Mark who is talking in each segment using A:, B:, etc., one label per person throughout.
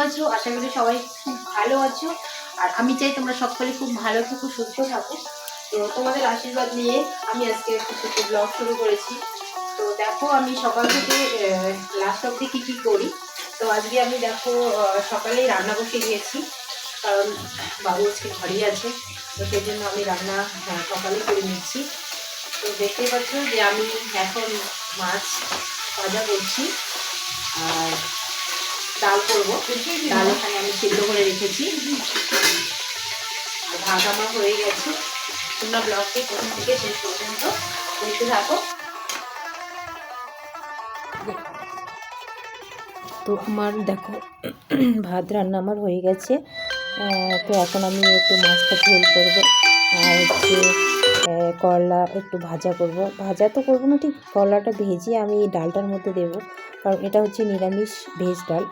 A: আছো? আশা করি সবাই খুব ভালো আছো। আর আমি চাই তোমরা সকলে খুব ভালো থাকো সুস্থ থাকো। তো তোমাদের আশীর্বাদ নিয়ে আমি আজকে একটু ছোট ব্লগ শুরু করেছি। তো দেখো আমি সকাল থেকে লাস্ট অব্দি কী কী করি? তো আজকে আমি দেখো সকালেই রান্না বসে গিয়েছি কারণ বাবু আজকে ঘরেই আছে তো সেই জন্য আমি রান্না আহ, সকালে করে নিচ্ছি। তো দেখতেই পাচ্ছ যে আমি এখন মাছ ভাজা করছি। আর ডাল করব। ডাল এখানে আমি সিদ্ধ করে রেখেছি। আর ভাত আমার হয়ে গেছে। তোমরা ব্লগটি প্রথম থেকে শেষ পর্যন্ত দেখতে থাকো।
B: তো আমার দেখো, ভাত রান্না আমার হয়ে গেছে। তো এখন আমি একটু মাছটা ঝোল করব। আর হচ্ছে করলা একটু ভাজা করব। ভাজা তো করব না, ঠিক করলাটা ভেজে আমি ডালটার মধ্যে দেবো। কারণ এটা হচ্ছে নিরামিষ ভেজ ডাল।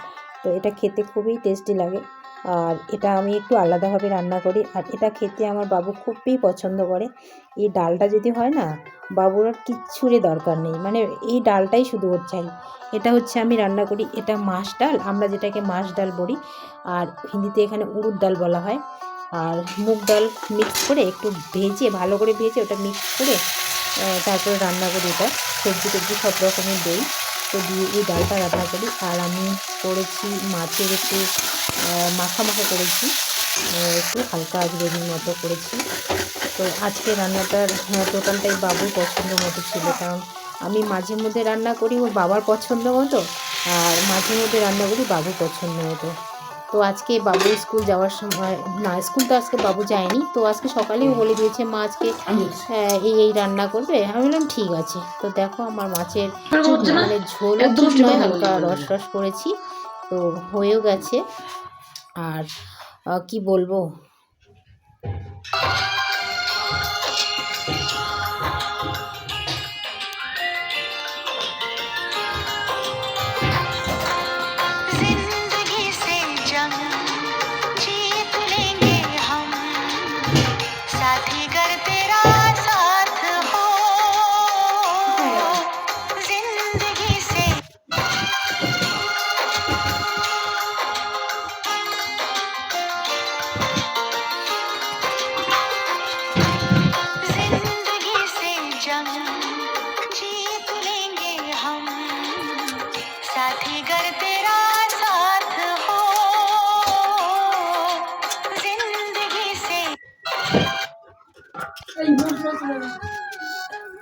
B: তো এটা খেতে খুবই টেস্টি লাগে। আর এটা আমি একটু আলাদাভাবে রান্না করি। আর এটা খেতে আমার বাবু খুবই পছন্দ করে। এই ডালটা যদি হয় না, বাবুর আর কিচ্ছুরই দরকার নেই। মানে এই ডালটাই শুধু ওর চাই। এটা হচ্ছে আমি রান্না করি, এটা মাছ ডাল। আমরা যেটাকে মাছ ডাল বলি। আর হিন্দিতে এখানে উড়ুর ডাল বলা হয়। আর মুগ ডাল মিক্স করে একটু ভেজে, ভালো করে ভেজে ওটা মিক্স করে তারপরে রান্না করি এটা। সবজি টবজি সব রকমের দই। তো দিয়ে এই ডালটা রান্না করি। আর আমি করেছি মাছের একটু মাখামাখা মাখা মাখা করেছি। একটু হালকা গ্রেভির মতো করেছি। তো আজকে রান্নাটার টোটালটাই বাবুর পছন্দ মতো ছিল। কারণ আমি মাঝে মধ্যে রান্না করি, ওর বাবার পছন্দ মতো, আর মাঝে মধ্যে রান্না করি বাবু পছন্দ মতো। তো আজকে বাবু স্কুল যাওয়ার সময় না স্কুল তো আজকে বাবু যায়নি তো আজকে সকালেই বলে দিয়েছে মা আজকে এই এই রান্না করবে। আমি বললাম ঠিক আছে। তো দেখো আমার মাছের মানে ঝোল নয় হালকা রস রস করেছি তো হয়েও গেছে। আর কি বলব?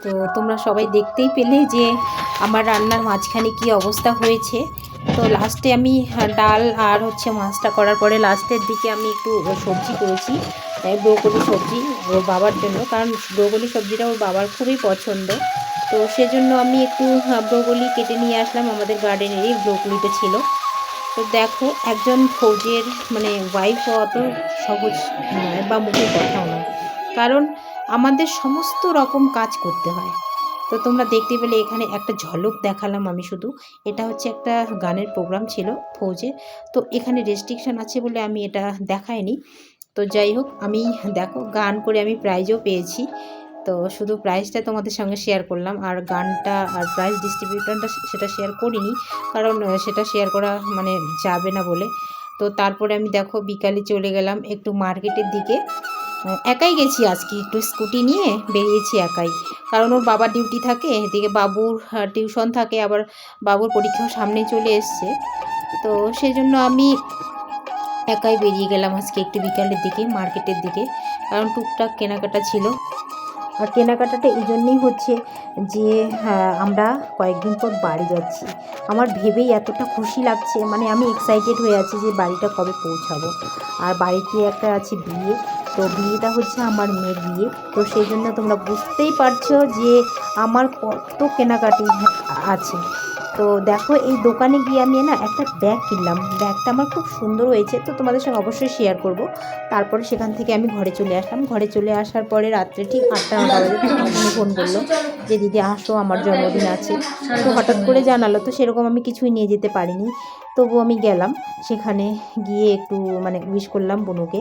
B: তো তোমরা সবাই দেখতেই পেলে যে আমার রান্নার মাঝখানে কি অবস্থা হয়েছে। তো লাস্টে আমি ডাল আর হচ্ছে মাছটা করার পরে লাস্টের দিকে আমি একটু সবজি করেছি ব্রোকলি সবজি ওর বাবার জন্য, কারণ ব্রোকলি সবজিটা ওর বাবার খুবই পছন্দ। তো সেজন্য আমি একটু ব্রোকলি কেটে নিয়ে আসলাম আমাদের গার্ডেনেরই ব্রোকলিতে ছিল। তো দেখো, একজন ফৌজের মানে ওয়াইফ হওয়া তো সহজ বা মুখের কথাও নয়। কারণ আমাদের সমস্ত রকম কাজ করতে হয়। তো তোমরা দেখতে পেলে এখানে একটা ঝলক দেখালাম আমি শুধু। এটা হচ্ছে একটা গানের প্রোগ্রাম ছিল ফৌজে তো এখানে রেস্ট্রিকশন আছে বলে আমি এটা দেখাইনি। তো যাই হোক, আমি দেখো গান করে আমি প্রাইজও পেয়েছি। তো শুধু প্রাইজটা তোমাদের সঙ্গে শেয়ার করলাম। আর গানটা আর প্রাইজ ডিস্ট্রিবিউশনটা সেটা শেয়ার করিনি। কারণ সেটা শেয়ার করা মানে যাবে না বলে। তো তারপরে আমি দেখো বিকালে চলে গেলাম একটু মার্কেটের দিকে। একাই গেছি আজকে। একটু স্কুটি নিয়ে বেরিয়েছি একাই। কারণ ওর বাবার ডিউটি থাকে এদিকে বাবুর টিউশন থাকে আবার বাবুর পরীক্ষাও সামনে চলে এসছে। তো সেই জন্য আমি একাই বেরিয়ে গেলাম আজকে একটু বিকালের দিকে মার্কেটের দিকে। কারণ টুকটাক কেনাকাটা ছিল। আর কেনাকাটাটা এই জন্যেই হচ্ছে যে হ্যাঁ, আমরা কয়েকদিন পর বাড়ি যাচ্ছি। আমার ভেবেই এতটা খুশি লাগছে মানে আমি এক্সাইটেড হয়ে আছি যে বাড়িটা কবে পৌঁছাবো। আর বাড়িতে একটা আছে বিয়ে। তো বিয়েটা হচ্ছে আমার মেয়ের বিয়ে। তো সেই জন্য তোমরা বুঝতেই পারছ যে আমার কত কেনাকাটি আছে। তো দেখো, এই দোকানে গিয়ে আমি না একটা ব্যাগ কিনলাম। ব্যাগটা আমার খুব সুন্দর হয়েছে, তো তোমাদের সঙ্গে অবশ্যই শেয়ার করব। তারপরে সেখান থেকে আমি ঘরে চলে আসলাম। ঘরে চলে আসার পরে রাত্রে ঠিক আটটা নটা বাজে ফোন করল যে, দিদি, আসো, আমার জন্মদিন আছে। তো হঠাৎ করে জানালো, তো সেরকম আমি কিছুই নিয়ে যেতে পারিনি। তবু আমি গেলাম। সেখানে গিয়ে একটু মানে উইশ করলাম বনুকে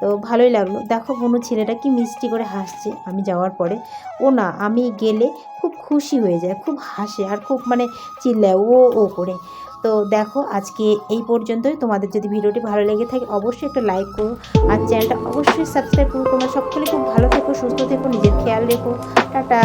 B: তো ভালোই লাগল। দেখো বনু ছেলেটা কি মিষ্টি করে হাসছে। আমি যাওয়ার পরে, ও না, আমি গেলে খুব খুশি হয়ে যায়, খুব হাসে আর খুব মানে চিল্লায়, ও ও করে। তো তো দেখো আজকে এই পর্যন্তই। তোমাদের যদি ভিডিওটি ভালো লেগে থাকে, অবশ্যই একটা লাইক করো আর চ্যানেলটা অবশ্যই সাবস্ক্রাইব করো। তোমরা সকলে খুব ভালো থেকো, সুস্থ থেকো, নিজের খেয়াল রেখো। টাটা!